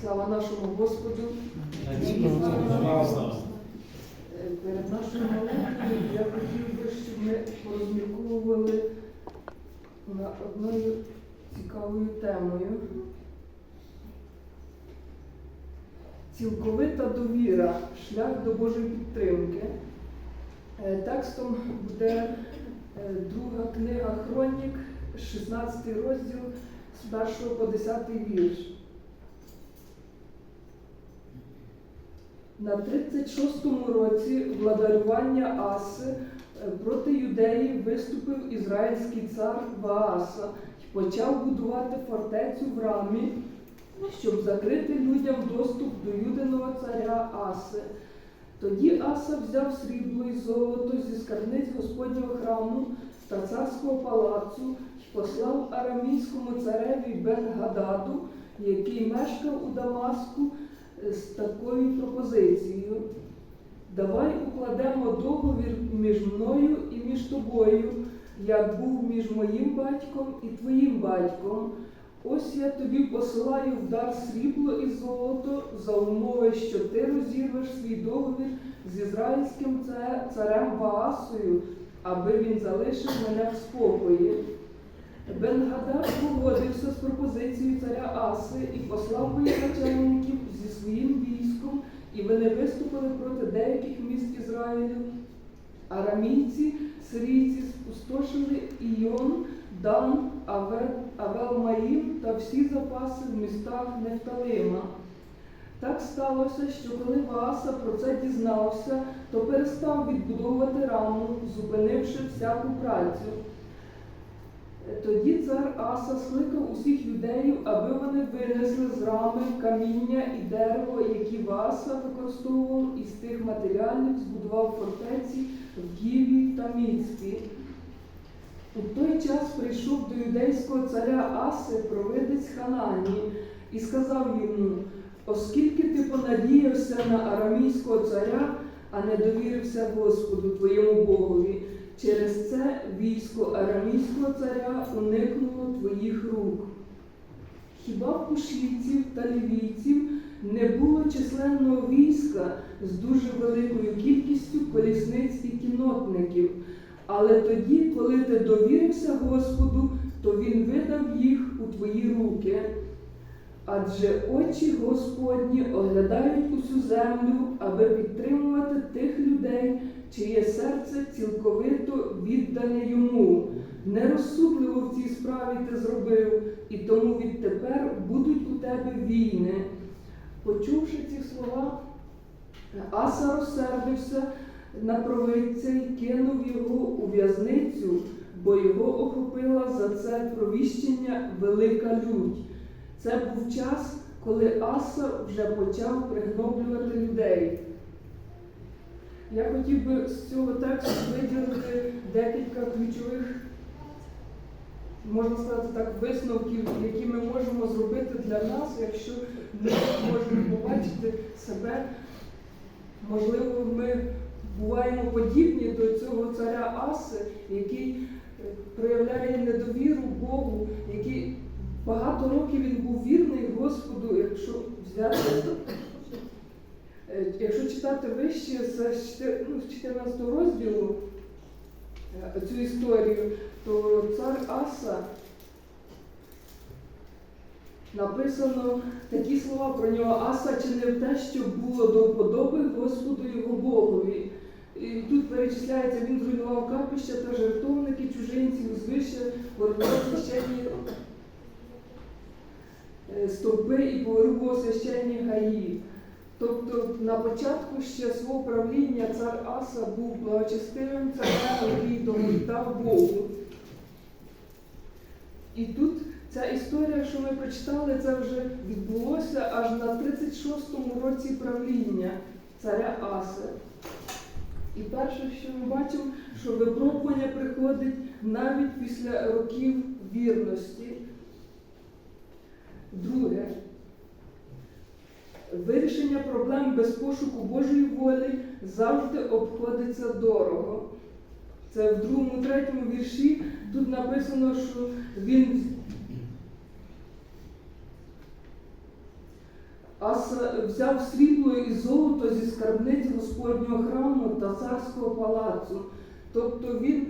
Слава нашому Господу. Е, Перед нашою молитвою я хотів би, щоб ми порозмірковували над одною цікавою темою. Цілковита довіра, шлях до Божої підтримки. Е, Текстом буде е, друга книга Хронік, 16 розділ з 1 по 10 вірш. На 36-му році владарювання Аси е, проти юдеї виступив ізраїльський цар Вааса і почав будувати фортецю в рамі, щоб закрити людям доступ до юдиного царя Аси. Тоді Аса взяв срібло і золото зі скарбниць Господнього храму та царського палацу і послав арамійському цареві Бен-Гададу, який мешкав у Дамаску, з такою пропозицією. Давай укладемо договір між мною і між тобою, як був між моїм батьком і твоїм батьком. Ось я тобі посилаю в дар срібло і золото за умови, що ти розірвеш свій договір з ізраїльським царем Ваасою, аби він залишив мене в спокої. Бенгадад погодився з пропозицією царя Аси і послав воєначальників зі своїм військом, і вони виступили проти деяких міст Ізраїлю. Арамійці, сирійці спустошили Іон, Дан, Аве- Авелмаїм та всі запаси в містах Нефталима. Так сталося, що коли Вааса про це дізнався, то перестав відбудовувати раму, зупинивши всяку працю. Тоді цар Аса скликав усіх юдеїв, аби вони винесли з рами каміння і дерево, які Васа використовував із тих матеріалів, збудував фортеці в Гіві та Міцпі. У той час прийшов до юдейського царя Аси провидець Ханані і сказав йому, оскільки ти понадіявся на арамійського царя, а не довірився Господу твоєму Богові, через це військо арамійського царя уникнуло твоїх рук. Хіба в кушівців та лівійців не було численного війська з дуже великою кількістю колісниць і кінотників? Але тоді, коли ти довірився Господу, то Він видав їх у твої руки. Адже очі Господні оглядають усю землю, аби підтримувати тих людей, чиє серце цілковито віддане йому. Нерозсудливо в цій справі ти зробив, і тому відтепер будуть у тебе війни. Почувши ці слова, Аса розсердився на провидця і кинув його у в'язницю, бо його охопила за це провіщення велика лють. Це був час, коли Аса вже почав пригноблювати людей. Я хотів би з цього тексту виділити декілька ключових, можна сказати так, висновків, які ми можемо зробити для нас, якщо ми можемо побачити себе. Можливо, ми буваємо подібні до цього царя Аси, який е, проявляє недовіру Богу, який багато років він був вірний Господу, якщо взяти. Е, Якщо читати вище з ну, 14 розділу е, цю історію, то цар Аса написано такі слова про нього. Аса чинив те, що було до вподоби Господу його Богові. І тут перечисляється, він зруйнував капища та жертовники чужинців, звище ворвав священні е, стовпи і повирубував священні гаї. Тобто на початку ще свого правління цар Аса був благочестивим царем, який догортав Богу. І тут ця історія, що ми прочитали, це вже відбулося аж на 36-му році правління царя Аси. І перше, що ми бачимо, що випробування приходить навіть після років вірності. Вирішення проблем без пошуку Божої волі завжди обходиться дорого. Це в другому, третьому вірші тут написано, що він Аса взяв срібло і золото зі скарбниць Господнього храму та царського палацу. Тобто він,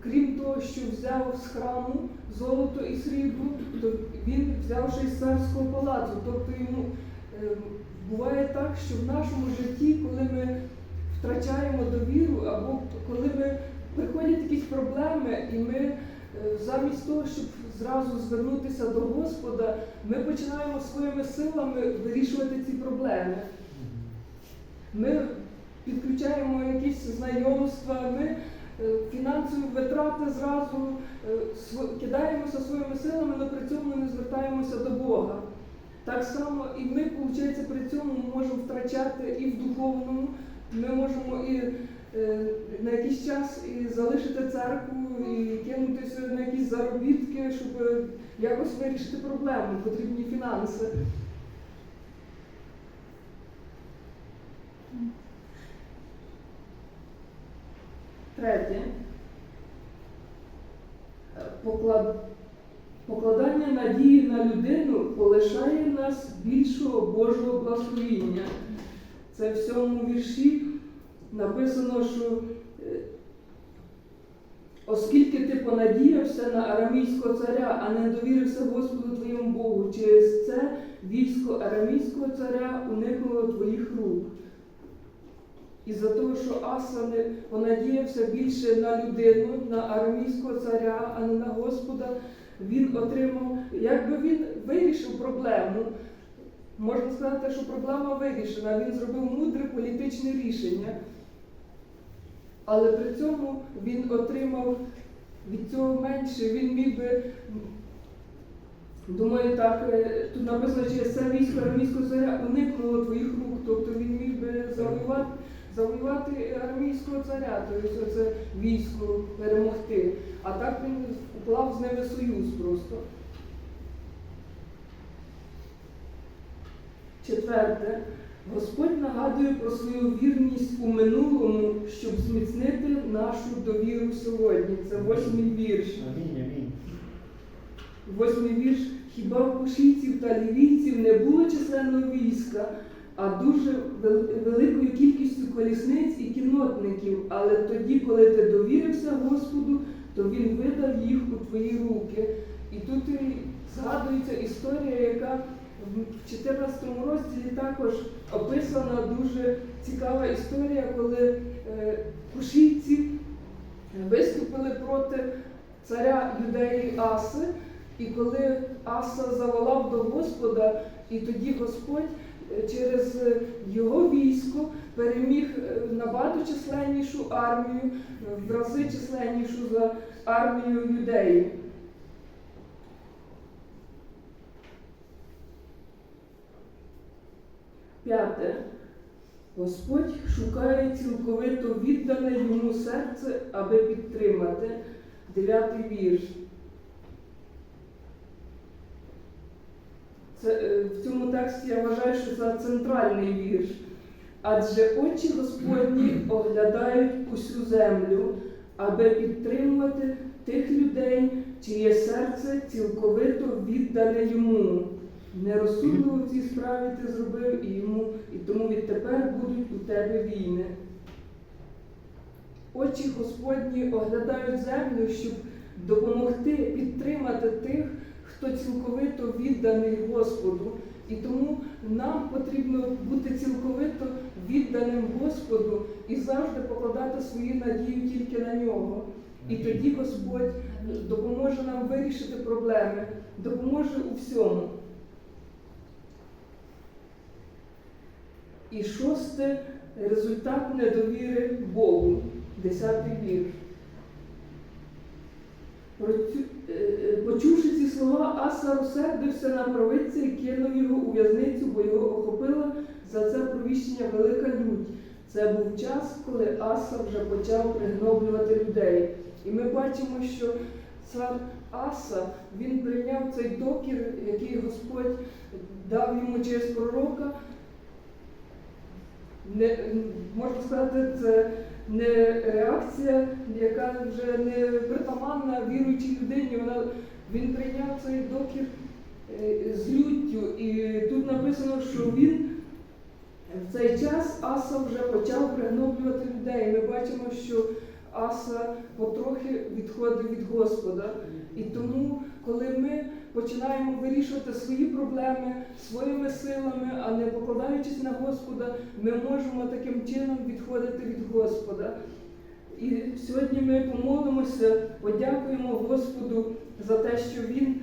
крім того, що взяв з храму золото і срібло, то він взяв ще й з царського палацу. Тобто йому е, буває так, що в нашому житті, коли ми втрачаємо довіру, або коли ми приходять якісь проблеми, і ми е, замість того, щоб зразу звернутися до Господа, ми починаємо своїми силами вирішувати ці проблеми. Ми підключаємо якісь знайомства, ми е, фінансові витрати зразу е, кидаємося своїми силами, але при цьому не звертаємося до Бога. Так само і ми, виходить, при цьому можемо втрачати і в духовному, ми можемо і е, на якийсь час і залишити церкву, і кинутися на якісь заробітки, щоб якось вирішити проблему, потрібні фінанси. Третє. Е, Поклад... Покладання надії на людину полишає нас більшого Божого благословіння. Це в цьому вірші написано, що е, оскільки ти понадіявся на арамійського царя, а не довірився Господу твоєму Богу, через це військо арамійського царя уникнуло твоїх рук. І за того, що Аса не понадіявся більше на людину, на арамійського царя, а не на Господа, він отримав, якби він вирішив проблему, можна сказати, що проблема вирішена, він зробив мудре політичне рішення. Але при цьому він отримав від цього менше, він міг би, думаю, так, е, тут написано, через це військо армійського царя уникнуло твоїх рук, тобто він міг би завоювати, завоювати армійського царя, тобто це військо перемогти. А так він уклав з ними союз просто. Четверте. Господь нагадує про свою вірність у минулому, щоб зміцнити нашу довіру сьогодні. Це восьмий вірш. Амінь, амінь. Восьмий вірш. Хіба в кушійців та лівійців не було численного війська, а дуже великою кількістю колісниць і кіннотників. Але тоді, коли ти довірився Господу, то Він видав їх у твої руки. І тут і згадується історія, яка в 14 розділі також описана дуже цікава історія, коли е, кушійці виступили проти царя юдеї Аси. І коли Аса заволав до Господа, і тоді Господь е, через е, його військо переміг е, набагато численнішу армію, е, в рази численнішу за армію юдеїв. П'яте. Господь шукає цілковито віддане йому серце, аби підтримати. Дев'ятий вірш. Це, е, в цьому тексті я вважаю, що це центральний вірш. Адже очі Господні оглядають усю землю, аби підтримувати тих людей, чиє серце цілковито віддане йому. Нерозсудливо в цій справі ти зробив і йому, і тому відтепер будуть у тебе війни. Очі Господні оглядають землю, щоб допомогти підтримати тих, хто цілковито відданий Господу. І тому нам потрібно бути цілковито відданим Господу і завжди покладати свою надію тільки на нього. І тоді Господь допоможе нам вирішити проблеми, допоможе у всьому. І шосте результат недовіри Богу. Десятий вірш. Е, е, Почувши слова, Аса розсердився на провидця і кинув його у в'язницю, бо його охопила за це провіщення велика лють. Це був час, коли Аса вже почав пригноблювати людей. І ми бачимо, що цар Аса він прийняв цей докір, який Господь дав йому через пророка. Не, можна сказати, це не реакція, яка вже не притаманна віруючій людині. Вона, він прийняв цей докір е, з люттю. І тут написано, що він В цей час Аса вже почав пригноблювати людей. Ми бачимо, що Аса потрохи відходить від Господа. І тому, коли ми починаємо вирішувати свої проблеми своїми силами, а не покладаючись на Господа, ми можемо таким чином відходити від Господа. І сьогодні ми помолимося, подякуємо Господу за те, що Він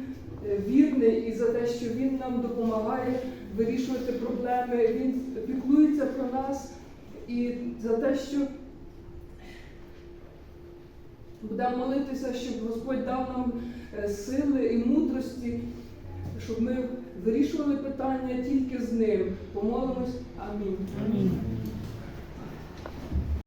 е, вірний і за те, що Він нам допомагає вирішувати проблеми. Він піклується про нас і за те, що будемо молитися, щоб Господь дав нам е, сили і мудрості, щоб ми вирішували питання тільки з ним. Помолимось. Амінь. Амінь.